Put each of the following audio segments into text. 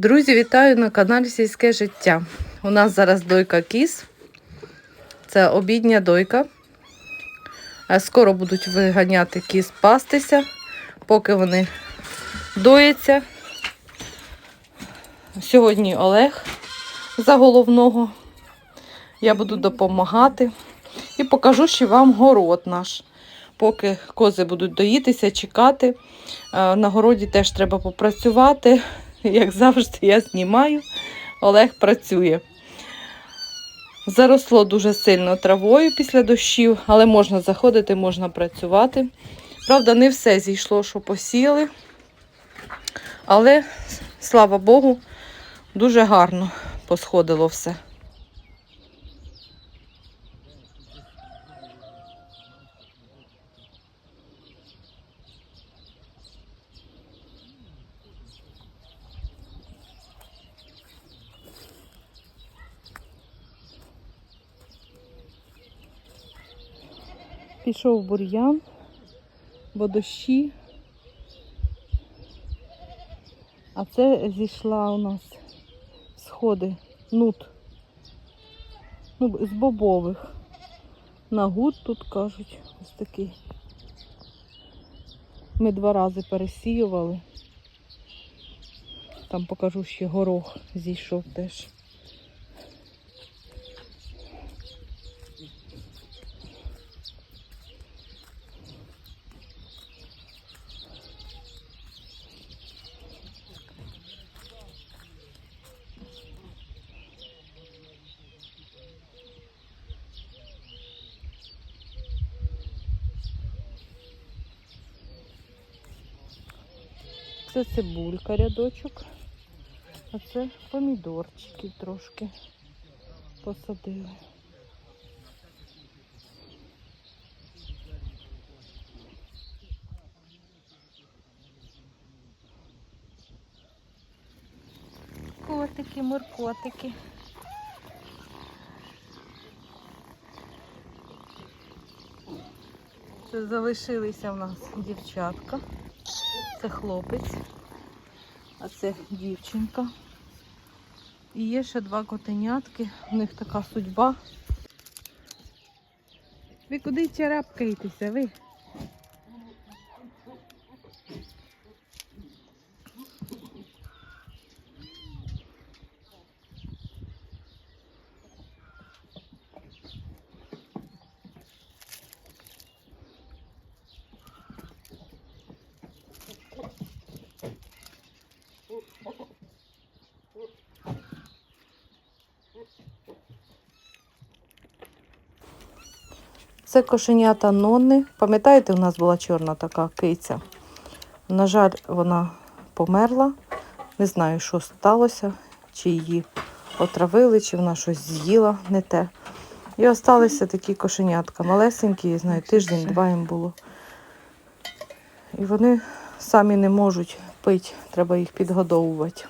Друзі, вітаю на каналі Сільське життя. У нас зараз дойка кіз. Це обідня дойка. Е, Скоро будуть виганяти кіз пастися, поки вони дояться. Сьогодні Олег за головного. Я буду допомагати і покажу ще вам город наш. Поки кози будуть доїтися, чекати. Е, На городі теж треба попрацювати. Як завжди, я знімаю, Олег працює. Заросло дуже сильно травою після дощів, але можна заходити, можна працювати. Правда, не все зійшло, що посіяли. Але, слава Богу, дуже гарно посходило все. Пішов бур'ян, бо дощі. А це зійшла у нас сходи, нут. Ну, з бобових. На гуд тут кажуть, ось такий. Ми два рази пересіювали. Там покажу ще горох зійшов теж. Це цибулька рядочок, а це помідорчиків трошки посадили. Котики, моркотики. Це залишилися в нас дівчатка. Це хлопець, а це дівчинка. І є ще два котенятки, у них така судьба. Ви куди черепкаєтеся, ви? Це кошенята Нонни. Пам'ятаєте, у нас була чорна така киця. На жаль, вона померла. Не знаю, що сталося, чи її отравили, чи вона щось з'їла не те. І залишилися такі кошенятка, малесенькі, я знаю, тиждень-два їм було. І вони самі не можуть пити, треба їх підгодовувати.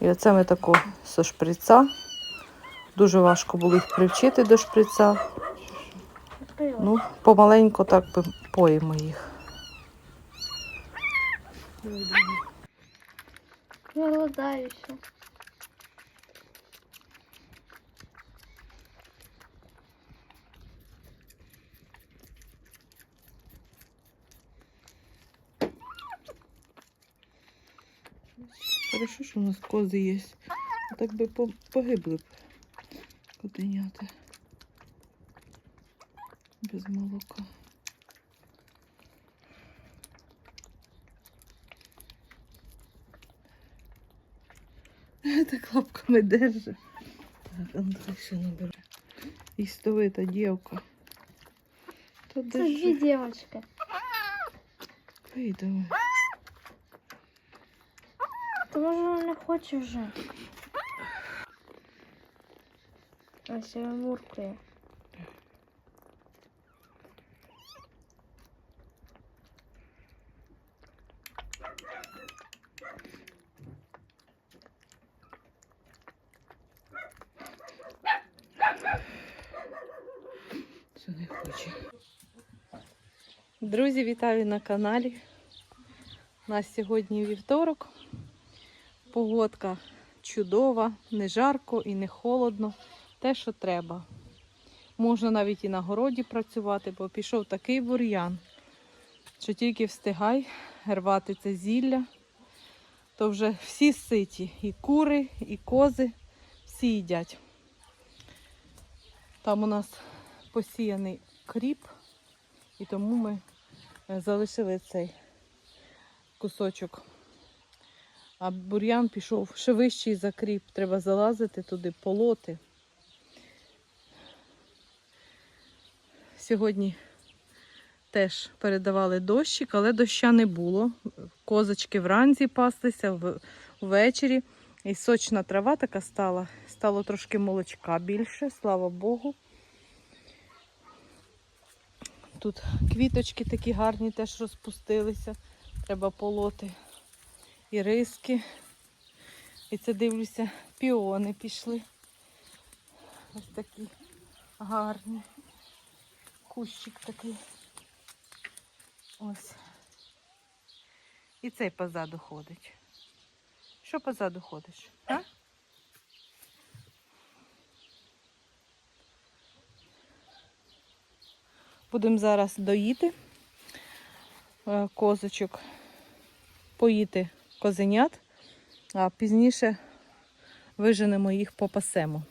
І оце ми тако со шприца. Дуже важко було їх привчити до шприца. Ну, помаленьку так би поїмо їх. Голодаю еще. Хорошо, що у нас кози є. А так би погибли б котенята. Без молока. Так лапками держи. Так, Андрій ще не бере. Істовита дівка. Та Это держи. же девочка. Вийдемо. Ты може не хочеш вже. А ще муркує. Друзі, вітаю на каналі. У нас сьогодні вівторок. Погодка чудова, не жарко і не холодно. Те, що треба. Можна навіть і на городі працювати, бо пішов такий бур'ян, що тільки встигай рвати це зілля, то вже всі ситі, і кури, і кози, всі їдять. Там у нас посіяний кріп, і тому ми залишили цей кусочок. А бур'ян пішов ще вищий за кріп. Треба залазити туди, полоти. Сьогодні теж передавали дощик, але доща не було. Козочки вранці паслися ввечері. І сочна трава така стала. Стало трошки молочка більше, слава Богу. Тут квіточки такі гарні теж розпустилися. Треба полоти. І риски. І це дивлюся, піони пішли. Ось такі гарні. Кущик такий. Ось. І цей позаду ходить. Що позаду ходиш? А? Будемо зараз доїти е, козочок, поїти козенят, а пізніше виженемо їх попасемо.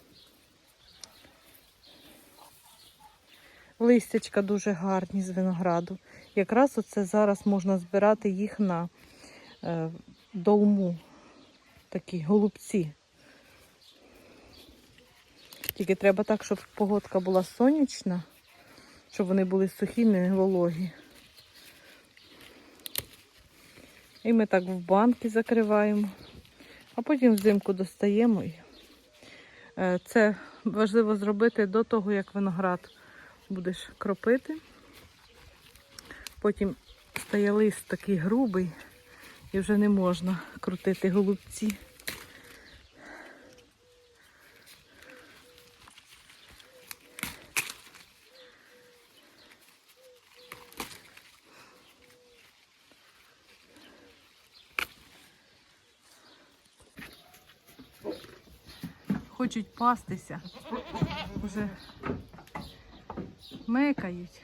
Листячка дуже гарні з винограду. Якраз оце зараз можна збирати їх на е, долму, такі голубці. Тільки треба так, щоб погодка була сонячна, щоб вони були сухі, не вологі. І ми так в банки закриваємо, а потім взимку достаємо. Е, Це важливо зробити до того, як виноград будеш кропити. Потім стає лист такий грубий і вже не можна крутити голубці. Хочуть пастися, вже мекають,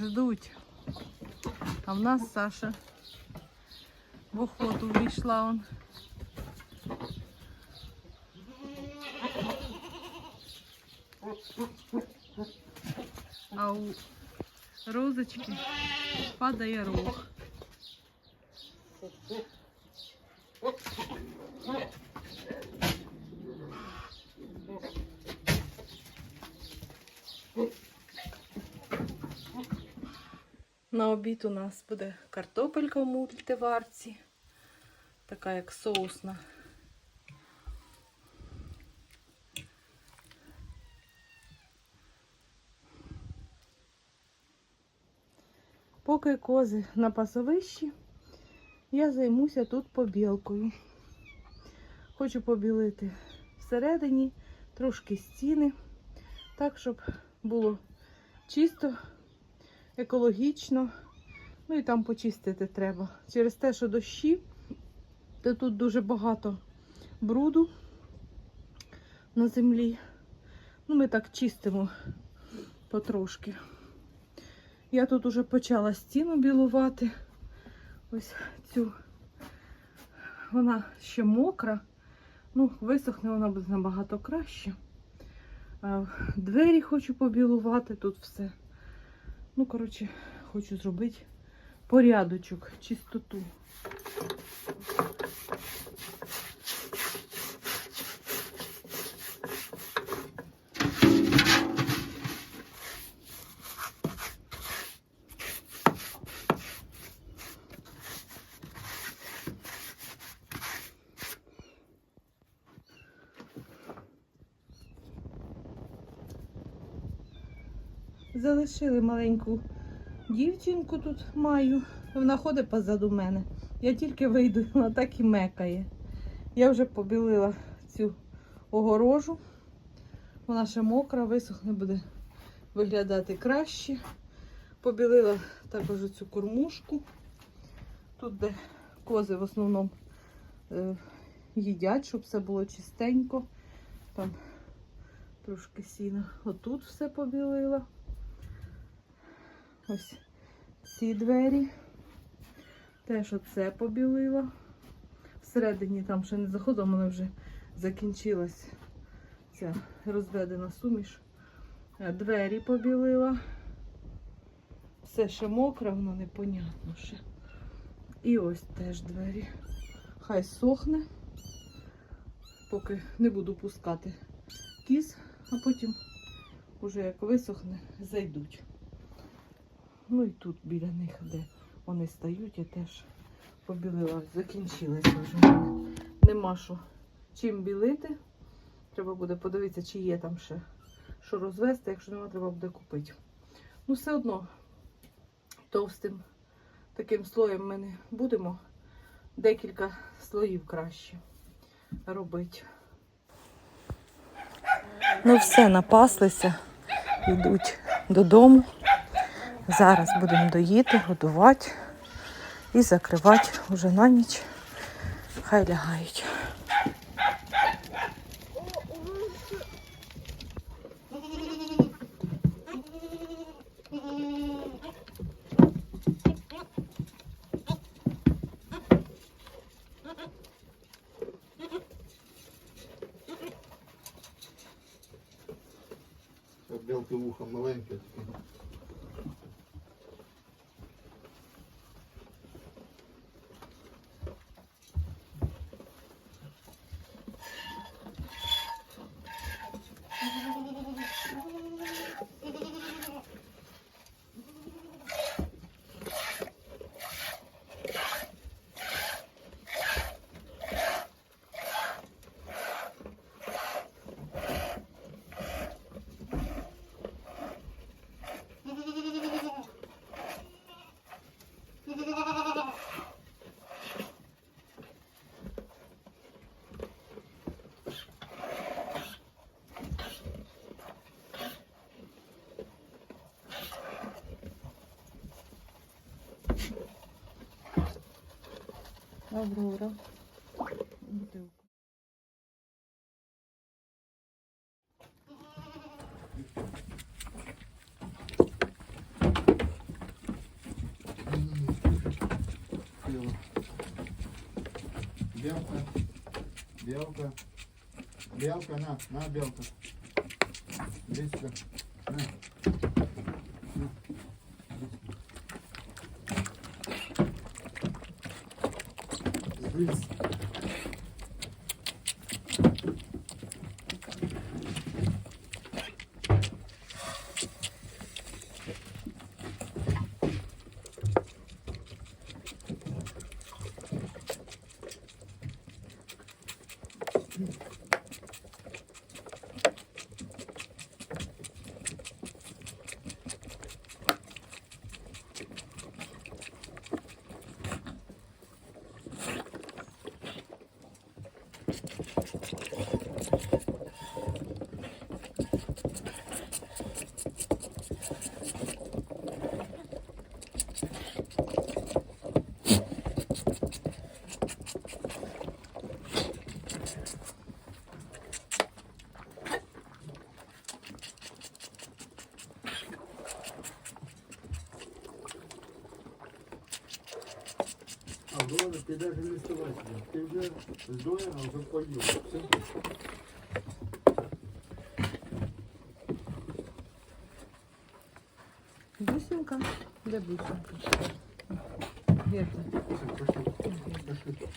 ждуть. А в нас Саша в охоту ввійшла он. А у розочки падає рог. На обід у нас буде картопелька в мультиварці, така як соусна. Поки кози на пасовищі, я займуся тут побілкою. Хочу побілити всередині трошки стіни, так, щоб було чисто екологічно. Ну і там почистити треба. Через те, що дощі, то тут дуже багато бруду на землі. Ну, ми так чистимо потрошки. Я тут уже почала стіну білувати. Ось цю. Вона ще мокра. Ну, висохне вона буде набагато краще. Двері хочу побілувати, тут все. Ну, коротше, хочу зробити порядочок, чистоту. Залишили маленьку дівчинку тут маю. Вона ходить позаду мене. Я тільки вийду, вона так і мекає. Я вже побілила цю огорожу. Вона ще мокра, висохне буде виглядати краще. Побілила також цю кормушку. Тут, де кози в основному е, їдять, щоб все було чистенько. Там трошки сіна. Отут все побілила. Ось ці двері. Теж оце побілила. Всередині там ще не заходила, в вже закінчилась ця розведена суміш. Двері побілила. Все ще мокре, воно непонятно ще. І ось теж двері. Хай сохне, поки не буду пускати кіз, а потім, уже як висохне, зайдуть. Ну і тут біля них, де вони стають, я теж побілила. Закінчилася вже. Нема що чим білити. Треба буде подивитися, чи є там ще що розвести. Якщо нема, треба буде купити. Ну, все одно товстим таким слоєм ми не будемо. Декілька слоїв краще робити. Ну, все, напаслися, йдуть додому. Зараз будемо доїти, годувати і закривати вже на ніч. Хай лягають. Як білки вуха маленьке Аврора. Бутилку. Біло. Білка. Білка. Білка, на, на, білка. Лиска. На. На. Peace. А Влада, ти навіть не вставайся. Ти вже здоєна, вже поїв. Все. Бусинка? Де бусинка? Де ти? Все, пошли. Пошли.